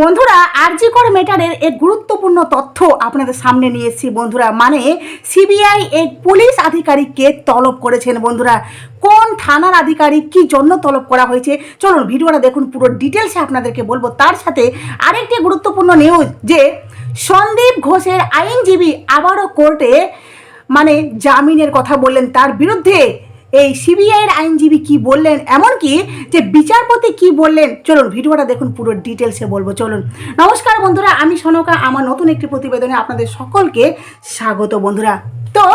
বন্ধুরা আরজিকর মেটারের এক গুরুত্বপূর্ণ তথ্য আপনাদের সামনে নিয়ে এসেছি বন্ধুরা। মানে সিবিআই এক পুলিশ আধিকারিককে তলব করেছেন বন্ধুরা। কোন থানার আধিকারিক কি জন্য তলব করা হয়েছে? চলুন ভিডিওটা দেখুন, পুরো ডিটেলসে আপনাদেরকে বলব। তার সাথে আরেকটি গুরুত্বপূর্ণ নিউজ যে, সন্দীপ ঘোষের আইনজীবী আবারও কোর্টে মানে জামিনের কথা বললেন। তার বিরুদ্ধে এই সিবিআইয়ের আইনজীবী কি বললেন? এমনকি যে বিচারপতি কি বললেন? চলুন, ভিডিওটা দেখুন, পুরো ডিটেলসে বলব, চলুন। নমস্কার বন্ধুরা, আমি সনকা, আমার নতুন একটি প্রতিবেদনে আপনাদের সকলকে স্বাগত বন্ধুরা। তো,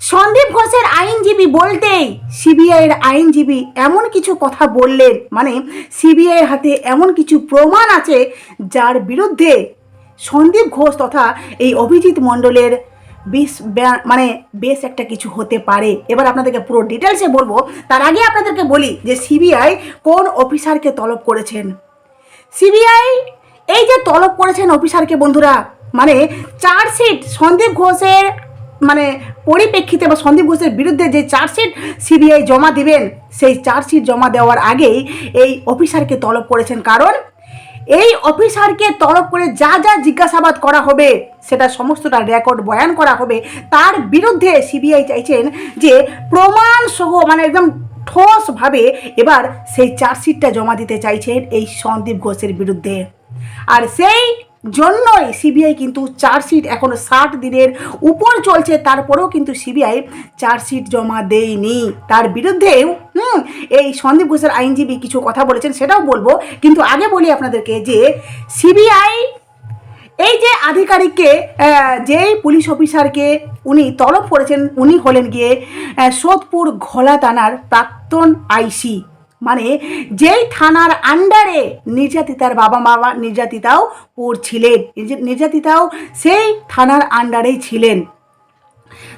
সন্দীপ ঘোষের আইনজীবী বলতেই সিবিআইয়ের আইনজীবী এমন কিছু কথা বললেন মানে সিবিআইয়ের হাতে এমন কিছু প্রমাণ আছে যার বিরুদ্ধে সন্দীপ ঘোষ তথা এই অভিজিৎ মণ্ডলের বেশ মানে বেশ একটা কিছু হতে পারে। এবার আপনাদেরকে পুরো ডিটেলসে বলব। তার আগে আপনাদেরকে বলি যে সিবিআই কোন অফিসারকে তলব করেছেন? সিবিআই এই যে তলব করেছেন অফিসারকে বন্ধুরা মানে চার্জশিট সন্দীপ ঘোষের মানে পরিপ্রেক্ষিতে বা সন্দীপ ঘোষের বিরুদ্ধে যে চার্জশিট সিবিআই জমা দিবেন, সেই চার্জশিট জমা দেওয়ার আগেই এই অফিসারকে তলব করেছেন। কারণ এই অফিসারকে তরফ করে যা যা জিজ্ঞাসাবাদ করা হবে, সেটা সমস্তটা রেকর্ড বয়ান করা হবে। তার বিরুদ্ধে সিবিআই চাইছেন যে প্রমাণ সহ মানে একদম ঠোসভাবে এবার সেই চার্জশিটটা জমা দিতে চাইছেন এই সন্দীপ ঘোষের বিরুদ্ধে। আর সেই জন্যই সিবিআই কিন্তু চার্জশিট এখনও ষাট দিনের উপর চলছে, তারপরেও কিন্তু সিবিআই চার্জশিট জমা দেয়নি। তার বিরুদ্ধেও হুম, এই সন্দীপ ঘোষের আইনজীবী কিছু কথা বলেছেন, সেটাও বলব। কিন্তু আগে বলি আপনাদেরকে যে সিবিআই এই যে আধিকারিককে যেই পুলিশ অফিসারকে উনি তলব করেছেন, উনি হলেন গিয়ে সোদপুর ঘোলা থানার প্রাক্তন আইসি। মানে যেই থানার আন্ডারে নির্যাতিতার বাবা মা নির্যাতিতাও পড়ছিলেন, নির্যা- নির্যাতিতাও সেই থানার আন্ডারেই ছিলেন।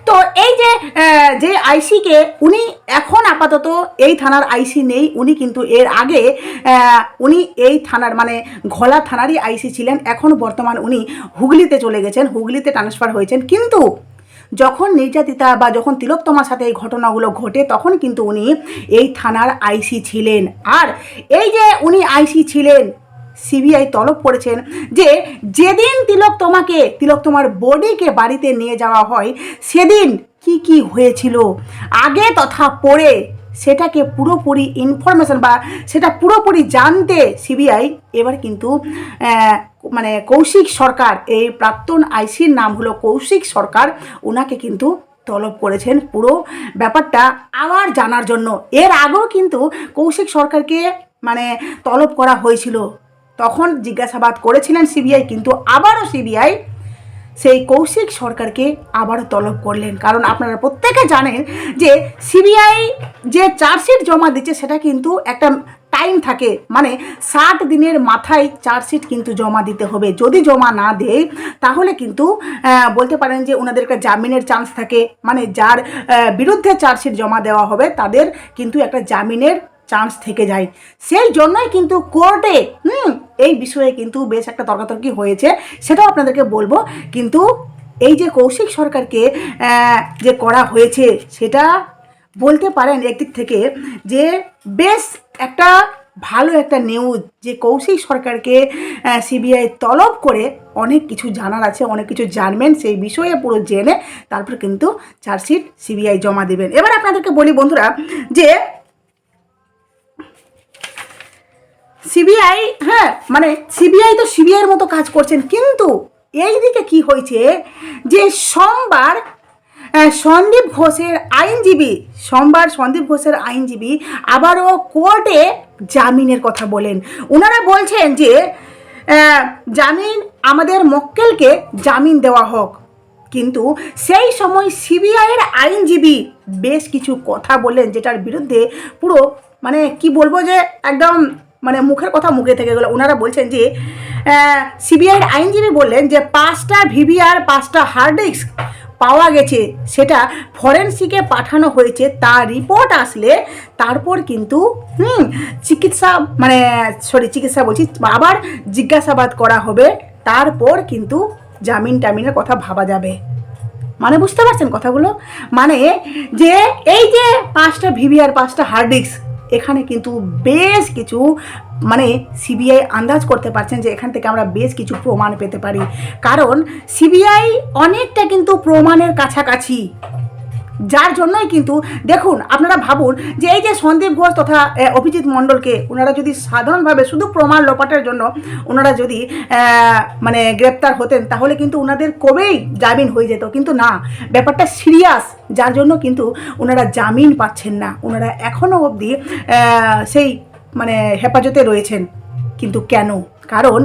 তো এই যে যে আইসিকে উনি এখন আপাতত এই থানার আইসি নেই, উনি কিন্তু এর আগে উনি এই থানার মানে ঘোলা থানারই আইসি ছিলেন, এখন বর্তমান উনি হুগলিতে চলে গেছেন, হুগলিতে ট্রান্সফার হয়েছেন। কিন্তু যখন নির্যাতিতা বা যখন তিলোত্তমার সাথে এই ঘটনাগুলো ঘটে, তখন কিন্তু উনি এই থানার আইসি ছিলেন। আর এই যে উনি আইসি ছিলেন, সিবিআই তলব করেছেন যে যেদিন তিলক তোমাকে তিলক তোমার বডিকে বাড়িতে নিয়ে যাওয়া হয়, সেদিন কি কি হয়েছিল, আগে তথা পরে সেটাকে পুরোপুরি ইনফরমেশন বা সেটা পুরোপুরি জানতে সিবিআই এবার কিন্তু মানে কৌশিক সরকার, এই প্রাক্তন আইসির নাম হলো কৌশিক সরকার ওনাকে কিন্তু তলব করেছেন পুরো ব্যাপারটা আবার জানার জন্য। এর আগেও কিন্তু কৌশিক সরকারকে মানে তলব করা হয়েছিল। তখন জিজ্ঞাসাবাদ করেছিলেন সিবিআই কিন্তু আবারও সিবিআই সেই কৌশিক সরকারকে আবারও তলব করলেন। কারণ আপনারা প্রত্যেকে জানেন যে সিবিআই যে চার্জশিট জমা দিচ্ছে, সেটা কিন্তু একটা টাইম থাকে। মানে ষাট দিনের মাথায় চার্জশিট কিন্তু জমা দিতে হবে। যদি জমা না দেয়, তাহলে কিন্তু বলতে পারেন যে ওনাদের একটা জামিনের চান্স থাকে। মানে যার বিরুদ্ধে চার্জশিট জমা দেওয়া হবে, তাদের কিন্তু একটা জামিনের চান্স থেকে যায়। সেই জন্যই কিন্তু কোর্টে, হুম এই বিষয়ে কিন্তু বেশ একটা তর্কাতর্কি হয়েছে, সেটাও আপনাদেরকে বলব। কিন্তু এই যে কৌশিক সরকারকে যে করা হয়েছে, সেটা বলতে পারেন একদিক থেকে যে বেশ একটা ভালো একটা নিউজ যে কৌশিক সরকারকে সিবিআই তলব করে অনেক কিছু জানার আছে, অনেক কিছু জানবেন, সেই বিষয়ে পুরো জেনে তারপর কিন্তু চার্জশিট সিবিআই জমা দেবেন। এবার আপনাদেরকে বলি বন্ধুরা যে সিবিআই হ্যাঁ মানে সিবিআই তো সিবিআইয়ের মতো কাজ করছেন, কিন্তু এই দিকে কি হয়েছে যে সোমবার সন্দীপ ঘোষের আইনজীবী, সোমবার সন্দীপ ঘোষের আইনজীবী আবারও কোর্টে জামিনের কথা বলেন। ওনারা বলছেন যে জামিন আমাদের মক্কেলকে জামিন দেওয়া হোক, কিন্তু সেই সময় সিবিআইয়ের আইনজীবী বেশ কিছু কথা বললেন যেটার বিরুদ্ধে পুরো মানে কি বলব যে, একদম মানে মুখের কথা মুখে থেকে গেলো। ওনারা বলছেন যে সিবিআইয়ের আইনজীবী বললেন যে, পাঁচটা ভিভিআর, পাঁচটা হার্ড ডিস্ক পাওয়া গেছে। সেটা ফরেন্সিকে পাঠানো হয়েছে। তার রিপোর্ট আসলে তারপর কিন্তু, হুম, চিকিৎসা মানে সরি চিকিৎসা বলছি, আবার জিজ্ঞাসাবাদ করা হবে। তারপর কিন্তু জামিন টামিনের কথা ভাবা যাবে। মানে বুঝতে পারছেন কথাগুলো? মানে যে, এই যে পাঁচটা ভিভিআর, পাঁচটা হার্ড ডিস্ক এখানে কিন্তু বেশ কিছু মানে সিবিআই আন্দাজ করতে পারছেন যে এখান থেকে আমরা বেশ কিছু প্রমাণ পেতে পারি। কারণ সিবিআই অনেকটা কিন্তু প্রমাণের কাছাকাছি। যার জন্যই কিন্তু দেখুন, আপনারা ভাবুন যে এই যে সন্দীপ ঘোষ তথা অভিজিৎ মণ্ডলকে ওনারা যদি সাধারণভাবে শুধু প্রমাণ লোপাটের জন্য ওনারা যদি মানে গ্রেপ্তার হতেন, তাহলে কিন্তু ওনাদের কবেই জামিন হয়ে যেত। কিন্তু না, ব্যাপারটা সিরিয়াস, যার জন্য কিন্তু ওনারা জামিন পাচ্ছেন না। ওনারা এখনও অবধি সেই মানে হেফাজতে রয়েছেন। কিন্তু কেন? কারণ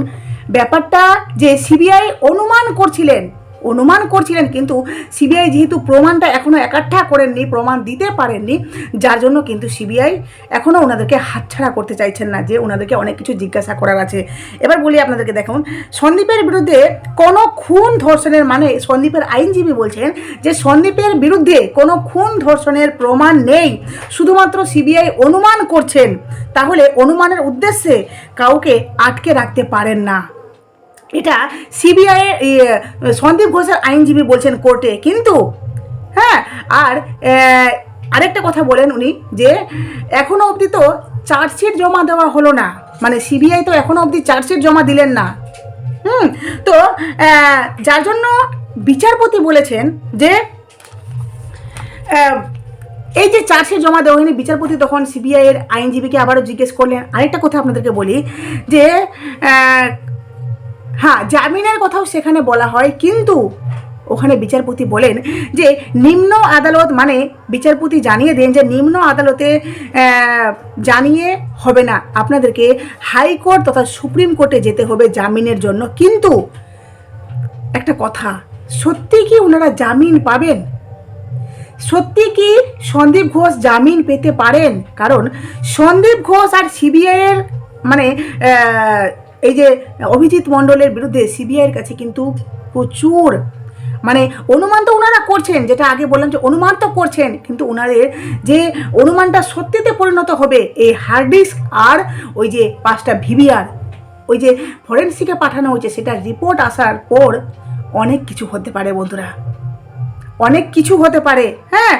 ব্যাপারটা যে সিবিআই অনুমান করছিলেন অনুমান করছিলেন, কিন্তু সিবিআই যেহেতু প্রমাণটা এখনও একাঠা করেননি, প্রমাণ দিতে পারেননি, যার জন্য কিন্তু সিবিআই এখনও ওনাদেরকে হাতছাড়া করতে চাইছেন না, যে ওনাদেরকে অনেক কিছু জিজ্ঞাসা করার আছে। এবার বলি আপনাদেরকে, দেখুন, সন্দীপের বিরুদ্ধে কোনো খুন ধর্ষণের মানে সন্দীপের আইনজীবী বলছেন যে সন্দীপের বিরুদ্ধে কোনো খুন ধর্ষণের প্রমাণ নেই, শুধুমাত্র সিবিআই অনুমান করছেন। তাহলে অনুমানের উদ্দেশ্যে কাউকে আটকে রাখতে পারেন না। এটা সিবিআই সন্দীপ ঘোষের আইনজীবী বলছেন কোর্টে, কিন্তু হ্যাঁ আর আরেকটা কথা বলেন উনি, যে এখনও অবধি তো চার্জশিট জমা দেওয়া হলো না। মানে সিবিআই তো এখনও অবধি চার্জশিট জমা দিলেন না। হুম, তো যার জন্য বিচারপতি বলেছেন যে এই যে চার্জশিট জমা দেওয়া হয়নি, বিচারপতি তখন সিবিআই এর আইনজীবীকে আবারও জিজ্ঞেস করলেন। আরেকটা কথা আপনাদেরকে বলি, যে হ্যাঁ জামিনের কথাও সেখানে বলা হয়। কিন্তু ওখানে বিচারপতি বলেন যে নিম্ন আদালত মানে বিচারপতি জানিয়ে দেন যে নিম্ন আদালতে জানিয়ে হবে না। আপনাদেরকে হাইকোর্ট তথা সুপ্রিম কোর্টে যেতে হবে জামিনের জন্য। কিন্তু একটা কথা, সত্যি কি ওনারা জামিন পাবেন? সত্যি কি সন্দীপ ঘোষ জামিন পেতে পারেন? কারণ সন্দীপ ঘোষ আর সিবিআইয়ের মানে এই যে অভিজিৎ মণ্ডলের বিরুদ্ধে সিবিআইয়ের কাছে কিন্তু প্রচুর মানে অনুমান তো ওনারা করছেন, যেটা আগে বললাম যে অনুমান তো করছেন, কিন্তু ওনাদের যে অনুমানটা সত্যিতে পরিণত হবে, এই হার্ড ডিস্ক আর ওই যে পাঁচটা ভিভিআর, ওই যে ফরেন্সিকে পাঠানো হয়েছে সেটা রিপোর্ট আসার পর অনেক কিছু হতে পারে বন্ধুরা। অনেক কিছু হতে পারে হ্যাঁ?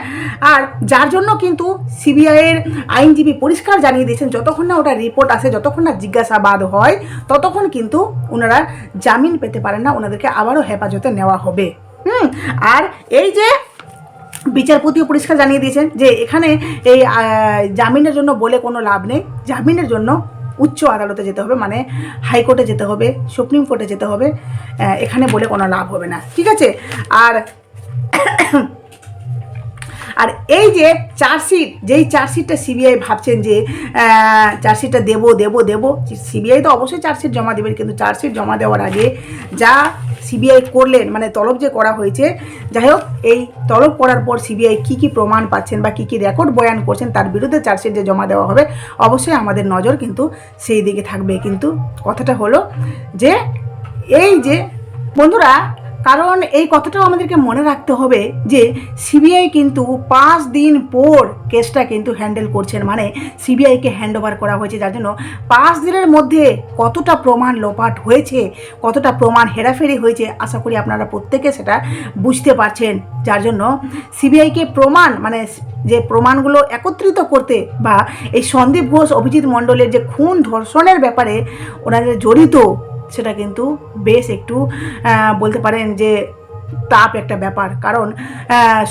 আর যার জন্য কিন্তু সিবিআইয়ের আইনজীবী পরিষ্কার জানিয়ে দিয়েছেন, যতক্ষণ না ওটা রিপোর্ট আসে, যতক্ষণ না জিজ্ঞাসাবাদ হয়, ততক্ষণ কিন্তু ওনারা জামিন পেতে পারেন না, ওনাদেরকে আবারও হেফাজতে নেওয়া হবে। হুম? আর এই যে বিচারপতিও পরিষ্কার জানিয়ে দিয়েছেন যে এখানে এই জামিনের জন্য বলে কোনো লাভ নেই, জামিনের জন্য উচ্চ আদালতে যেতে হবে মানে হাইকোর্টে যেতে হবে, সুপ্রিম কোর্টে যেতে হবে এখানে বলে কোনো লাভ হবে না, ঠিক আছে? আর আর এই যে চার্জশিট, যেই চার্জশিটটা সিবিআই ভাবছেন যে চার্জশিটটা দেবো দেবো দেবো সিবিআই তো অবশ্যই চার্জশিট জমা দেবেন, কিন্তু চার্জশিট জমা দেওয়ার আগে যা সিবিআই করলেন মানে তলব যে করা হয়েছে, যাই হোক, এই তলব করার পর সিবিআই কী কী প্রমাণ পাচ্ছেন বা কী কী রেকর্ড বয়ান করছেন, তার বিরুদ্ধে চার্জশিট যে জমা দেওয়া হবে, অবশ্যই আমাদের নজর কিন্তু সেই দিকে থাকবে। কিন্তু কথাটা হলো যে, এই যে, বন্ধুরা কারণ এই কথাটাও আমাদেরকে মনে রাখতে হবে যে সিবিআই কিন্তু পাঁচ দিন পর কেসটা কিন্তু হ্যান্ডেল করছেন। মানে সিবিআইকে হ্যান্ড ওভার করা হয়েছে, যার জন্য পাঁচ দিনের মধ্যে কতটা প্রমাণ লোপাট হয়েছে, কতটা প্রমাণ হেরাফেরি হয়েছে, আশা করি আপনারা প্রত্যেকে সেটা বুঝতে পারছেন। যার জন্য সিবিআইকে প্রমাণ মানে যে প্রমাণগুলো একত্রিত করতে বা এই সন্দীপ ঘোষ, অভিজিৎ মণ্ডলের যে খুন ধর্ষণের ব্যাপারে ওনাদের জড়িত সেটা কিন্তু বেশ একটু বলতে পারেন যে তাপ একটা ব্যাপার। কারণ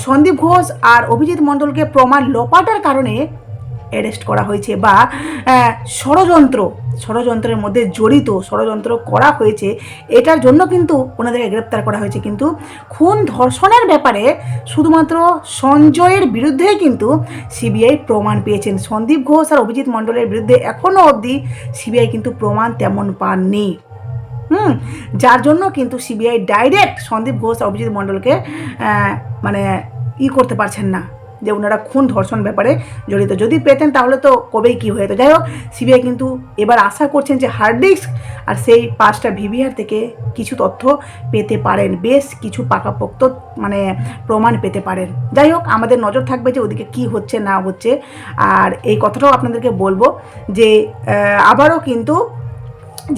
সন্দীপ ঘোষ আর অভিজিৎ মণ্ডলকে প্রমাণ লোপাটার কারণে অ্যারেস্ট করা হয়েছে বা ষড়যন্ত্র, ষড়যন্ত্রের মধ্যে জড়িত, ষড়যন্ত্র করা হয়েছে, এটার জন্য কিন্তু ওনাদেরকে গ্রেপ্তার করা হয়েছে। কিন্তু খুন ধর্ষণের ব্যাপারে শুধুমাত্র সঞ্জয়ের বিরুদ্ধেই কিন্তু সিবিআই প্রমাণ পেয়েছেন। সন্দীপ ঘোষ আর অভিজিৎ মণ্ডলের বিরুদ্ধে এখনও অবধি সিবিআই কিন্তু প্রমাণ তেমন পাননি। হুম, যার জন্য কিন্তু সিবিআই ডাইরেক্ট সন্দীপ ঘোষ অভিজিৎ মণ্ডলকে মানে ই করতে পারছেন না, যে ওনারা খুন ধর্ষণ ব্যাপারে জড়িত। যদি পেতেন তাহলে তো কবেই কী হয়ে যেত। যাই হোক সিবিআই কিন্তু এবার আশা করছেন যে হার্ড ডিস্ক আর সেই পাঁচটা ভিভিআর থেকে কিছু তথ্য পেতে পারেন, বেশ কিছু পাকাপোক্ত মানে প্রমাণ পেতে পারেন। যাই হোক, আমাদের নজর থাকবে যে ওদিকে কি হচ্ছে না হচ্ছে। আর এই কথাটাও আপনাদেরকে বলব যে আবারও কিন্তু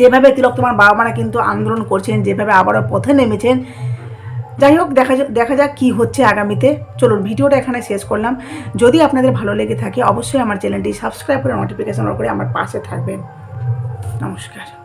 যেভাবে তিলক তোমার বাবা মারা কিন্তু আন্দোলন করছেন, যেভাবে আবারও পথে নেমেছেন, যাই হোক, দেখা দেখা যাক কী হচ্ছে আগামীতে। চলুন, ভিডিওটা এখানে শেষ করলাম। যদি আপনাদের ভালো লেগে থাকে, অবশ্যই আমার চ্যানেলটি সাবস্ক্রাইব করে নোটিফিকেশন করে আমার পাশে থাকবেন। নমস্কার।